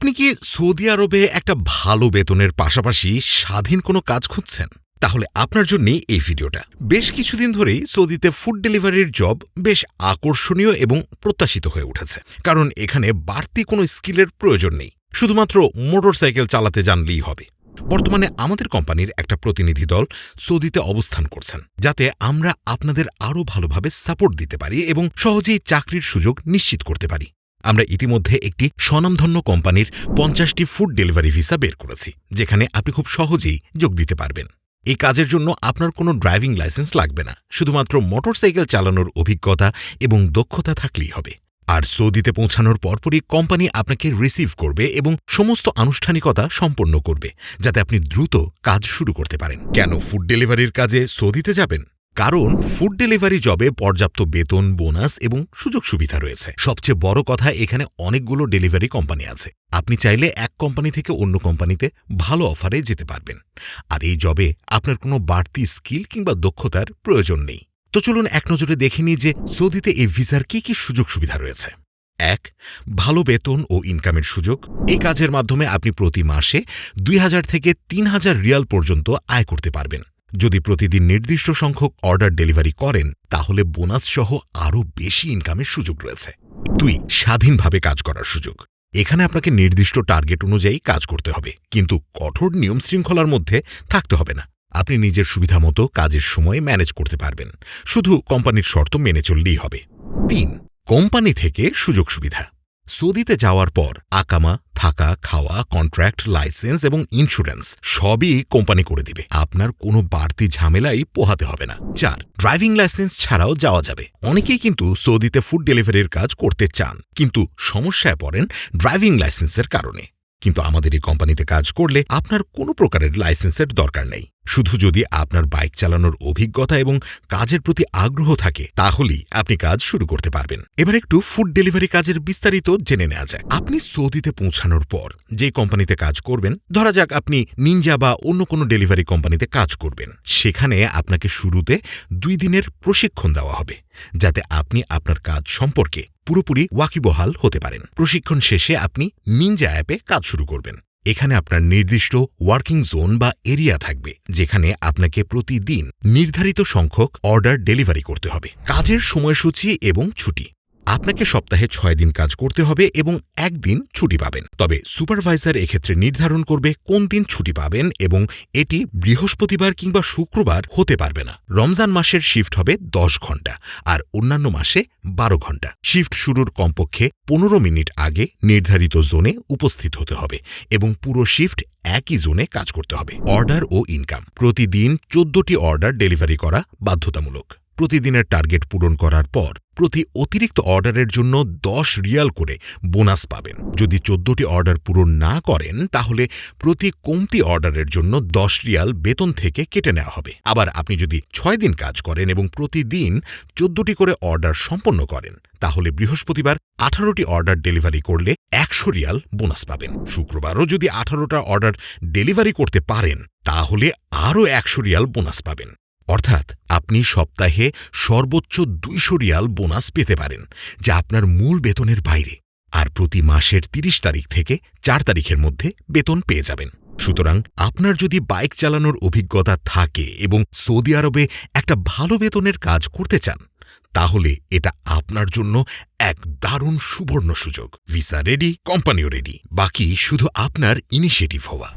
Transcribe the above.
আপনি কি সৌদি আরবে একটা ভালো বেতনের পাশাপাশি স্বাধীন কোনো কাজ খুঁজছেন? তাহলে আপনার জন্যই এই ভিডিওটা। বেশ কিছুদিন ধরেই সৌদিতে ফুড ডেলিভারির জব বেশ আকর্ষণীয় এবং প্রত্যাশিত হয়ে উঠেছে। কারণ এখানে বাড়তি কোনো স্কিলের প্রয়োজন নেই। শুধুমাত্র মোটরসাইকেল চালাতে জানলেই হবে। বর্তমানে আমাদের কোম্পানির একটা প্রতিনিধি দল সৌদিতে অবস্থান করছেন, যাতে আমরা আপনাদের আরও ভালোভাবে সাপোর্ট দিতে পারি এবং সহজেই চাকরির সুযোগ নিশ্চিত করতে পারি। আমরা ইতিমধ্যে একটি স্বনামধন্য কোম্পানির পঞ্চাশটি ফুড ডেলিভারি ভিসা বের করেছি, যেখানে আপনি খুব সহজেই যোগ দিতে পারবেন। এই কাজের জন্য আপনার কোনো ড্রাইভিং লাইসেন্স লাগবে না, শুধুমাত্র মোটরসাইকেল চালানোর অভিজ্ঞতা এবং দক্ষতা থাকলেই হবে। আর সৌদিতে পৌঁছানোর পরপরই কোম্পানি আপনাকে রিসিভ করবে এবং সমস্ত আনুষ্ঠানিকতা সম্পন্ন করবে, যাতে আপনি দ্রুত কাজ শুরু করতে পারেন। কেন ফুড ডেলিভারির কাজে সৌদিতে যাবেন? কারণ ফুড ডেলিভারি জবে পর্যাপ্ত বেতন বোনাস এবং সুযোগ সুবিধা রয়েছে। সবচেয়ে বড় কথা, এখানে অনেকগুলো ডেলিভারি কোম্পানি আছে। আপনি চাইলে এক কোম্পানি থেকে অন্য কোম্পানিতে ভালো অফারে যেতে পারবেন। আর এই জবে আপনার কোনো বাড়তি স্কিল কিংবা দক্ষতার প্রয়োজন নেই। তো চলুন এক নজরে দেখে নিই যে সৌদিতে এই ভিসার কি কি সুযোগ সুবিধা রয়েছে। এক, ভালো বেতন ও ইনকামের সুযোগ। এই কাজের মাধ্যমে আপনি প্রতি মাসে দুই হাজার থেকে তিন হাজার রিয়াল পর্যন্ত আয় করতে পারবেন। যদি প্রতিদিন নির্দিষ্ট সংখ্যক অর্ডার ডেলিভারি করেন, তাহলে বোনাস সহ আরও বেশি ইনকামের সুযোগ রয়েছে। দুই, স্বাধীনভাবে কাজ করার সুযোগ। এখানে আপনাকে নির্দিষ্ট টার্গেট অনুযায়ী কাজ করতে হবে, কিন্তু কঠোর নিয়ম শৃঙ্খলার মধ্যে থাকতে হবে না। আপনি নিজের সুবিধা মতো কাজের সময় ম্যানেজ করতে পারবেন। শুধু কোম্পানির শর্ত মেনে চললেই হবে। তিন, কোম্পানি থেকে সুযোগ সুবিধা। সৌদিতে যাওয়ার পর আকামা, থাকা, খাওয়া কন্ট্রাক্ট লাইসেন্স এবং ইন্স্যুরেন্স সবই কোম্পানি করে দিবে। আপনার কোনো বাড়তি ঝামেলাই পোহাতে হবে না। চার ড্রাইভিং লাইসেন্স ছাড়াও যাওয়া যাবে। অনেকেই কিন্তু সৌদিতে ফুড ডেলিভারির কাজ করতে চান, কিন্তু সমস্যায় পড়েন ড্রাইভিং লাইসেন্সের কারণে। কিন্তু আমাদের এই কোম্পানিতে কাজ করলে আপনার কোনো প্রকারের লাইসেন্সের দরকার নেই। শুধু যদি আপনার বাইক চালানোর অভিজ্ঞতা এবং কাজের প্রতি আগ্রহ থাকে, তাহলেই আপনি কাজ শুরু করতে পারবেন। এবার একটু ফুড ডেলিভারি কাজের বিস্তারিত জেনে নেওয়া যায় আপনি সৌদিতে পৌঁছানোর পর যে কোম্পানিতে কাজ করবেন, ধরা যাক আপনি নিনজা বা অন্য কোনো ডেলিভারি কোম্পানিতে কাজ করবেন, সেখানে আপনাকে শুরুতে দুই দিনের প্রশিক্ষণ দেওয়া হবে, যাতে আপনি আপনার কাজ সম্পর্কে পুরোপুরি ওয়াকিবহাল হতে পারেন। প্রশিক্ষণ শেষে আপনি নিনজা অ্যাপে কাজ শুরু করবেন। এখানে আপনার নির্দিষ্ট ওয়ার্কিং জোন বা এরিয়া থাকবে, যেখানে আপনাকে প্রতিদিন নির্ধারিত সংখ্যক অর্ডার ডেলিভারি করতে হবে। কাজের সময়সূচি এবং ছুটি। আপনাকে সপ্তাহে ছয় দিন কাজ করতে হবে এবং একদিন ছুটি পাবেন। তবে সুপারভাইজার এক্ষেত্রে নির্ধারণ করবে কোন দিন ছুটি পাবেন এবং এটি বৃহস্পতিবার কিংবা শুক্রবার হতে পারবে না। রমজান মাসের শিফট হবে দশ ঘণ্টা আর অন্যান্য মাসে বারো ঘণ্টা। শিফট শুরুর কমপক্ষে পনেরো মিনিট আগে নির্ধারিত জোনে উপস্থিত হতে হবে এবং পুরো শিফট একই জোনে কাজ করতে হবে। অর্ডার ও ইনকাম। প্রতিদিন চোদ্দটি অর্ডার ডেলিভারি করা বাধ্যতামূলক। প্রতিদিনের টার্গেট পূরণ করার পর প্রতি অতিরিক্ত অর্ডারের জন্য দশ রিয়াল করে বোনাস পাবেন। যদি চোদ্দটি অর্ডার পূরণ না করেন, তাহলে প্রতি কমতি অর্ডারের জন্য দশ রিয়াল বেতন থেকে কেটে নেওয়া হবে। আবার আপনি যদি ছয় দিন কাজ করেন এবং প্রতিদিন চোদ্দটি করে অর্ডার সম্পন্ন করেন, তাহলে বৃহস্পতিবার আঠারোটি অর্ডার ডেলিভারি করলে একশো রিয়াল বোনাস পাবেন। শুক্রবারও যদি আঠারোটা অর্ডার ডেলিভারি করতে পারেন, তাহলে আরও একশো রিয়াল বোনাস পাবেন। অর্থাৎ আপনি সপ্তাহে সর্বোচ্চ দুইশো রিয়াল বোনাস পেতে পারেন, যা আপনার মূল বেতনের বাইরে। আর প্রতি মাসের ৩০ তারিখ থেকে চার তারিখের মধ্যে বেতন পেয়ে যাবেন। সুতরাং আপনার যদি বাইক চালানোর অভিজ্ঞতা থাকে এবং সৌদি আরবে একটা ভালো বেতনের কাজ করতে চান, তাহলে এটা আপনার জন্য এক দারুণ সুবর্ণ সুযোগ। ভিসা রেডি, কোম্পানিও রেডি। বাকি শুধু আপনার ইনিশিয়েটিভ হওয়া।